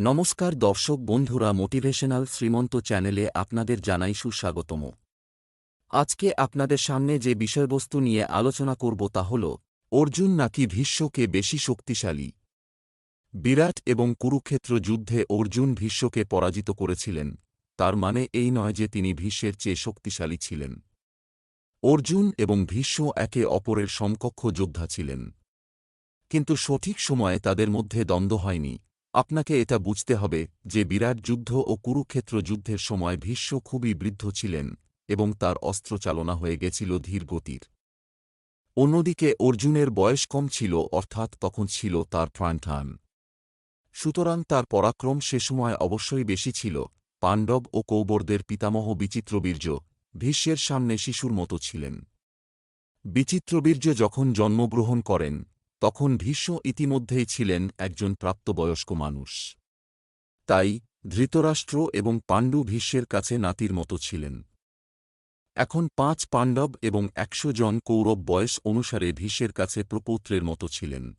নমস্কার দর্শক বন্ধুরা মোটিভেশনাল শ্রীমন্ত চ্যানেলে আপনাদের জানাই সুস্বাগতম। আজকে আপনাদের সামনে যে বিষয়বস্তু নিয়ে আলোচনা করব তা হল, অর্জুন নাকি ভীষ্মকে বেশি শক্তিশালী? বিরাট এবং কুরুক্ষেত্র যুদ্ধে অর্জুন ভীষ্মকে পরাজিত করেছিলেন। তার মানে এই নয় যে তিনি ভীষ্মের চেয়ে শক্তিশালী ছিলেন। অর্জুন এবং ভীষ্ম একে অপরের সমকক্ষ যোদ্ধা ছিলেন। কিন্তু সঠিক সময়ে তাদের মধ্যে দ্বন্দ্ব হয়নি। আপনাকে এটা বুঝতে হবে যে বিরাট যুদ্ধ ও কুরুক্ষেত্র যুদ্ধের সময় ভীষ্ম খুবই বৃদ্ধ ছিলেন এবং তার অস্ত্র চালনা হয়ে গেছিল ধীর গতির। অন্যদিকে অর্জুনের বয়স কম ছিল, অর্থাৎ তখন ছিল তার প্রাণঠান সুতরাং তার পরাক্রম সে সময় অবশ্যই বেশি ছিল। পাণ্ডব ও কৌবরদের পিতামহ বিচিত্রবীর্য ভীষ্মের সামনে শিশুর মতো ছিলেন। বিচিত্রবীর্য যখন জন্মগ্রহণ করেন তখন ভীষ্ম ইতিমধ্যেই ছিলেন একজন প্রাপ্তবয়স্ক মানুষ। তাই ধৃতরাষ্ট্র এবং পাণ্ডু ভীষ্মের কাছে নাতির মতো ছিলেন। এখন পাঁচ পাণ্ডব এবং একশো জন কৌরব বয়স অনুসারে ভীষ্মের কাছে প্রপৌত্রের মতো ছিলেন।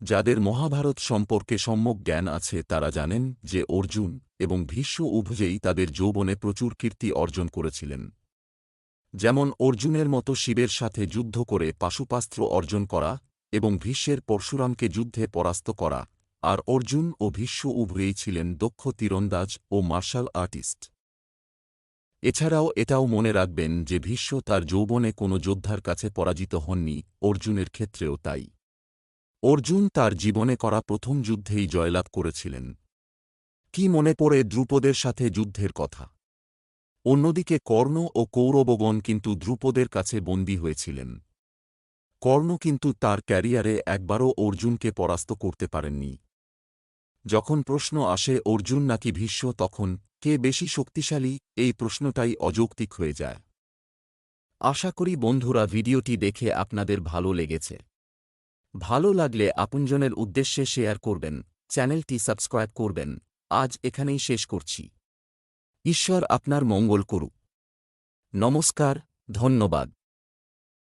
যাদের মহাভারত সম্পর্কে সম্যক জ্ঞান আছে তারা জানেন যে অর্জুন এবং ভীষ্ম উভয়েই তাদের যৌবনে প্রচুর কীর্তি অর্জন করেছিলেন। যেমন অর্জুনের মতো শিবের সাথে যুদ্ধ করে পাশুপাস্ত্র অর্জন করা এবং ভীষ্মের পরশুরামকে যুদ্ধে পরাস্ত করা, আর অর্জুন ও ভীষ্ম উভয়েই ছিলেন দক্ষ তীরন্দাজ ও মার্শাল আর্টিস্ট। এছাড়াও এটাও মনে রাখবেন যে ভীষ্ম তার যৌবনে কোনো যোদ্ধার কাছে পরাজিত হননি, অর্জুনের ক্ষেত্রেও তাই। অর্জুন তার জীবনে করা প্রথম যুদ্ধেই জয়লাভ করেছিলেন। কি মনে পড়ে দ্রুপদের সাথে যুদ্ধের কথা? অন্যদিকে কর্ণ ও কৌরবগণ কিন্তু দ্রুপদের কাছে বন্দী হয়েছিলেন। কর্ণ কিন্তু তার ক্যারিয়ারে একবারও অর্জুনকে পরাস্ত করতে পারেননি। যখন প্রশ্ন আসে, অর্জুন নাকি ভীষ্ম? তখন, কে বেশি শক্তিশালী? এই প্রশ্নটাই অযৌক্তিক হয়ে যায়। আশা করি বন্ধুরা ভিডিওটি দেখে আপনাদের ভালো লেগেছে। ভালো লাগলে আপনজনের উদ্দেশ্যে শেয়ার করবেন, চ্যানেলটি সাবস্ক্রাইব করবেন। আজ এখানেই শেষ করছি। ঈশ্বর আপনার মঙ্গল করুক। নমস্কার, ধন্যবাদ।